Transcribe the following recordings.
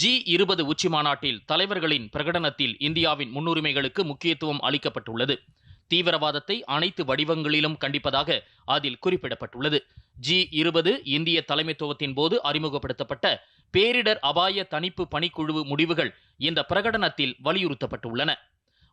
G இருபது உச்சி மாநாட்டில் தலைவர்களின் பிரகடனத்தில் இந்தியாவின் முன்னுரிமைகளுக்கு முக்கியத்துவம் அளிக்கப்பட்டுள்ளது. தீவிரவாதத்தை அனைத்து வடிவங்களிலும் கண்டிப்பதாக அதில் குறிப்பிடப்பட்டுள்ளது. ஜி இருபது இந்திய தலைமைத்துவத்தின் போது அறிமுகப்படுத்தப்பட்ட பேரிடர் அபாய தணிப்பு பணிக்குழு முடிவுகள் இந்த பிரகடனத்தில் வலியுறுத்தப்பட்டுள்ளன.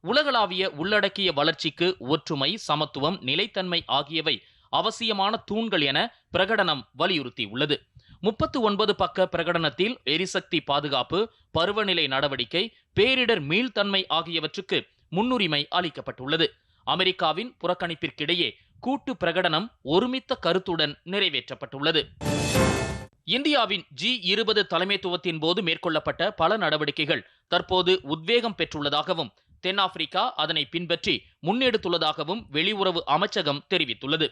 உலகளாவிய உள்ளடக்கிய வளர்ச்சிக்கு ஒற்றுமை சமத்துவம் நிலைத்தன்மை ஆகியவை அவசியமான தூண்கள் என பிரகடனம் வலியுறுத்தியுள்ளது. முப்பத்து ஒன்பது பக்க பிரகடனத்தில் எரிசக்தி பாதுகாப்பு பருவநிலை நடவடிக்கை பேரிடர் மீள்தன்மை ஆகியவற்றுக்கு முன்னுரிமை அளிக்கப்பட்டுள்ளது. அமெரிக்காவின் புறக்கணிப்பிற்கிடையே கூட்டு பிரகடனம் ஒருமித்த கருத்துடன் நிறைவேற்றப்பட்டுள்ளது. இந்தியாவின் ஜி இருபது தலைமைத்துவத்தின் போது மேற்கொள்ளப்பட்ட பல நடவடிக்கைகள் தற்போது உத்வேகம் பெற்றுள்ளதாகவும் தென்னாப்பிரிக்கா அதனை பின்பற்றி முன்னெடுத்துள்ளதாகவும் வெளியுறவு அமைச்சகம் தெரிவித்துள்ளது.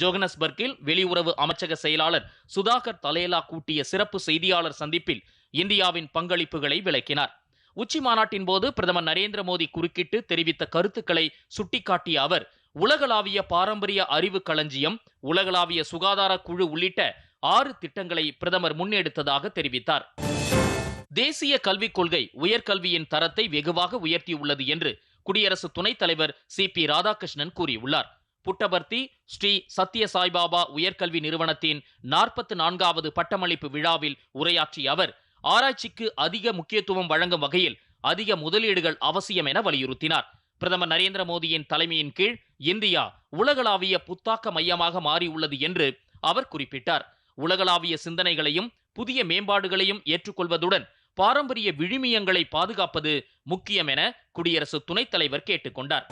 ஜோகனஸ்பர்க்கில் வெளியுறவு அமைச்சக செயலாளர் சுதாகர் தலேலா கூட்டிய சிறப்பு செய்தியாளர் சந்திப்பில் இந்தியாவின் பங்களிப்புகளை விளக்கினார். உச்சி மாநாட்டின் போது பிரதமர் நரேந்திர மோடி குறுக்கிட்டு தெரிவித்த கருத்துக்களை சுட்டிக்காட்டிய அவர் உலகளாவிய பாரம்பரிய அறிவு களஞ்சியம் உலகளாவிய சுகாதார குழு உள்ளிட்ட ஆறு திட்டங்களை பிரதமர் முன்னெடுத்ததாக தெரிவித்தார். தேசிய கல்விக் கொள்கை உயர்கல்வியின் தரத்தை வெகுவாக உயர்த்தியுள்ளது என்று குடியரசு துணைத் தலைவர் சி பி ராதாகிருஷ்ணன் கூறியுள்ளார். புட்டபர்த்தி ஸ்ரீ சத்ய சாய்பாபா உயர்கல்வி நிறுவனத்தின் நாற்பத்து நான்காவது பட்டமளிப்பு விழாவில் உரையாற்றிய அவர் ஆராய்ச்சிக்கு அதிக முக்கியத்துவம் வழங்கும் வகையில் அதிக முதலீடுகள் அவசியம் என வலியுறுத்தினார். பிரதமர் நரேந்திர மோடியின் தலைமையின் கீழ் இந்தியா உலகளாவிய புத்தாக்க மையமாக மாறியுள்ளது என்று அவர் குறிப்பிட்டார். உலகளாவிய சிந்தனைகளையும் புதிய மேம்பாடுகளையும் ஏற்றுக்கொள்வதுடன் பாரம்பரிய விழுமியங்களை பாதுகாப்பது முக்கியம் என குடியரசு துணைத் தலைவர் கேட்டுக்கொண்டார்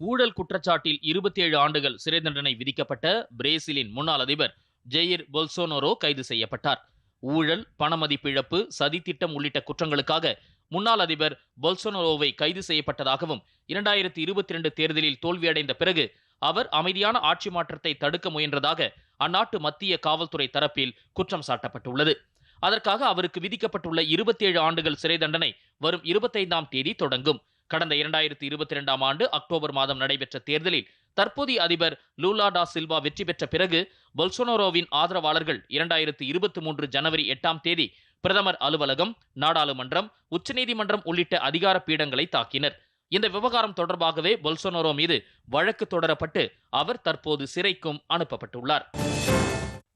ஊழல் குற்றச்சாட்டில் இருபத்தி ஏழு ஆண்டுகள் சிறை தண்டனை விதிக்கப்பட்ட பிரேசிலின் முன்னாள் அதிபர் ஜெயிர் பொல்சோனோரோ கைது செய்யப்பட்டார். ஊழல் பணமதிப்பிழப்பு சதித்திட்டம் உள்ளிட்ட குற்றங்களுக்காக முன்னாள் அதிபர் பொல்சோனோரோவை கைது செய்யப்பட்டதாகவும் இரண்டாயிரத்தி இருபத்தி ரெண்டு தேர்தலில் தோல்வியடைந்த பிறகு அவர் அமைதியான ஆட்சி மாற்றத்தை தடுக்க முயன்றதாக அந்நாட்டு மத்திய காவல்துறை தரப்பில் குற்றம் சாட்டப்பட்டுள்ளது. அதற்காக அவருக்கு விதிக்கப்பட்டுள்ள இருபத்தி ஏழு ஆண்டுகள் சிறை தண்டனை வரும் இருபத்தைந்தாம் தேதி தொடங்கும். கடந்த இரண்டாயிரத்தி இருபத்தி இரண்டாம் ஆண்டு அக்டோபர் மாதம் நடைபெற்ற தேர்தலில் தற்போதைய அதிபர் லூலா டா சில்வா வெற்றி பெற்ற பிறகு பொல்சோனோரோவின் ஆதரவாளர்கள் இரண்டாயிரத்தி இருபத்தி மூன்று ஜனவரி எட்டாம் தேதி பிரதமர் அலுவலகம் நாடாளுமன்றம் உச்சநீதிமன்றம் உள்ளிட்ட அதிகார பீடங்களை தாக்கினர். இந்த விவகாரம் தொடர்பாகவே பொல்சோனோரோ மீது வழக்கு தொடரப்பட்டு அவர் தற்போது சிறைக்கும் அனுப்பப்பட்டுள்ளார்.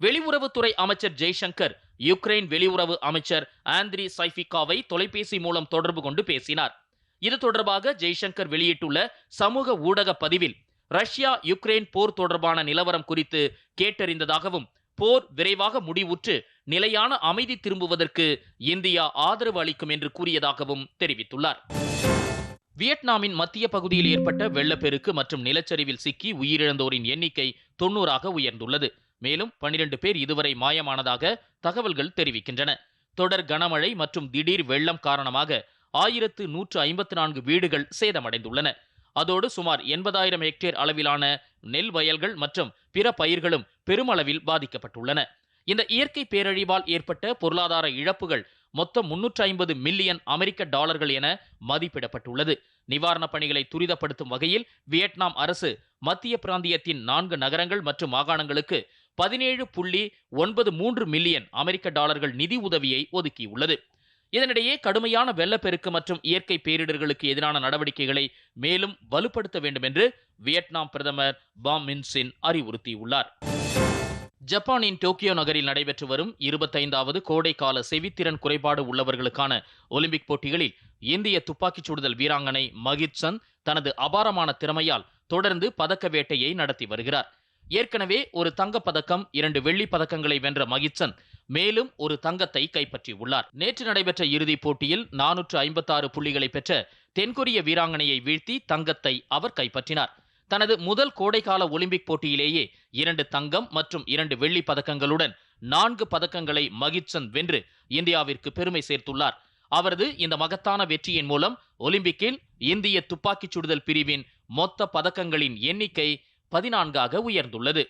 வெளியுறவுத்துறை அமைச்சர் ஜெய்சங்கர் யுக்ரைன் வெளியுறவு அமைச்சர் ஆந்திரி சைஃபிகாவை தொலைபேசி மூலம் தொடர்பு கொண்டு பேசினார். இது தொடர்பாக ஜெய்சங்கர் வெளியிட்டுள்ள சமூக ஊடக பதிவில் ரஷ்யா யுக்ரைன் போர் தொடர்பான நிலவரம் குறித்து கேட்டறிந்ததாகவும் போர் விரைவாக முடிவுற்று நிலையான அமைதி திரும்புவதற்கு இந்தியா ஆதரவு அளிக்கும் என்று கூறியதாகவும் தெரிவித்துள்ளார். வியட்நாமின் மத்திய பகுதியில் ஏற்பட்ட வெள்ளப்பெருக்கு மற்றும் நிலச்சரிவில் சிக்கி உயிரிழந்தோரின் எண்ணிக்கை தொன்னூறாக உயர்ந்துள்ளது. மேலும் பனிரெண்டு பேர் இதுவரை மாயமானதாக தகவல்கள் தெரிவிக்கின்றன. தொடர் கனமழை மற்றும் திடீர் வெள்ளம் காரணமாக ஆயிரத்து நூற்று ஐம்பத்தி நான்கு வீடுகள் சேதமடைந்துள்ளன. அதோடு சுமார் எண்பதாயிரம் ஹெக்டேர் அளவிலான நெல் வயல்கள் மற்றும் பிற பயிர்களும் பெருமளவில் பாதிக்கப்பட்டுள்ளன. இந்த இயற்கை பேரழிவால் ஏற்பட்ட பொருளாதார இழப்புகள் மொத்தம் முன்னூற்று ஐம்பது மில்லியன் அமெரிக்க டாலர்கள் என மதிப்பிடப்பட்டுள்ளது. நிவாரணப் பணிகளை துரிதப்படுத்தும் வகையில் வியட்நாம் அரசு மத்திய பிராந்தியத்தின் நான்கு நகரங்கள் மற்றும் மாகாணங்களுக்கு பதினேழு புள்ளி ஒன்பது மூன்று மில்லியன் அமெரிக்க டாலர்கள் நிதி உதவியை ஒதுக்கியுள்ளது. இதனிடையே கடுமையான வெள்ளப்பெருக்கு மற்றும் இயற்கை பேரிடர்களுக்கு எதிரான நடவடிக்கைகளை மேலும் வலுப்படுத்த வேண்டும் என்று வியட்நாம் பிரதமர் பாம் மின்சின் அறிவுறுத்தியுள்ளார். ஜப்பானின் டோக்கியோ நகரில் நடைபெற்று வரும் இருபத்தைந்தாவது கோடைக்கால செவித்திறன் குறைபாடு உள்ளவர்களுக்கான ஒலிம்பிக் போட்டிகளில் இந்திய துப்பாக்கிச் சுடுதல் வீராங்கனை மகித் சந்த் தனது அபாரமான திறமையால் தொடர்ந்து பதக்க வேட்டையை நடத்தி வருகிறார். ஏற்கனவே ஒரு தங்கப் பதக்கம் இரண்டு வெள்ளிப் பதக்கங்களை வென்ற மகித்சன் மேலும் ஒரு தங்கத்தை கைப்பற்றியுள்ளார். நேற்று நடைபெற்ற இறுதிப் போட்டியில் நானூற்று ஐம்பத்தாறு புள்ளிகளை பெற்ற தென்கொரிய வீராங்கனையை வீழ்த்தி தங்கத்தை அவர் கைப்பற்றினார். தனது முதல் கோடைக்கால ஒலிம்பிக் போட்டியிலேயே இரண்டு தங்கம் மற்றும் இரண்டு வெள்ளி பதக்கங்களுடன் நான்கு பதக்கங்களை மகித்சன் வென்று இந்தியாவிற்கு பெருமை சேர்த்துள்ளார். அவரது இந்த மகத்தான வெற்றியின் மூலம் ஒலிம்பிக்கில் இந்திய துப்பாக்கிச் சுடுதல் பிரிவின் மொத்த பதக்கங்களின் எண்ணிக்கை பதினான்காக உயர்ந்துள்ளது.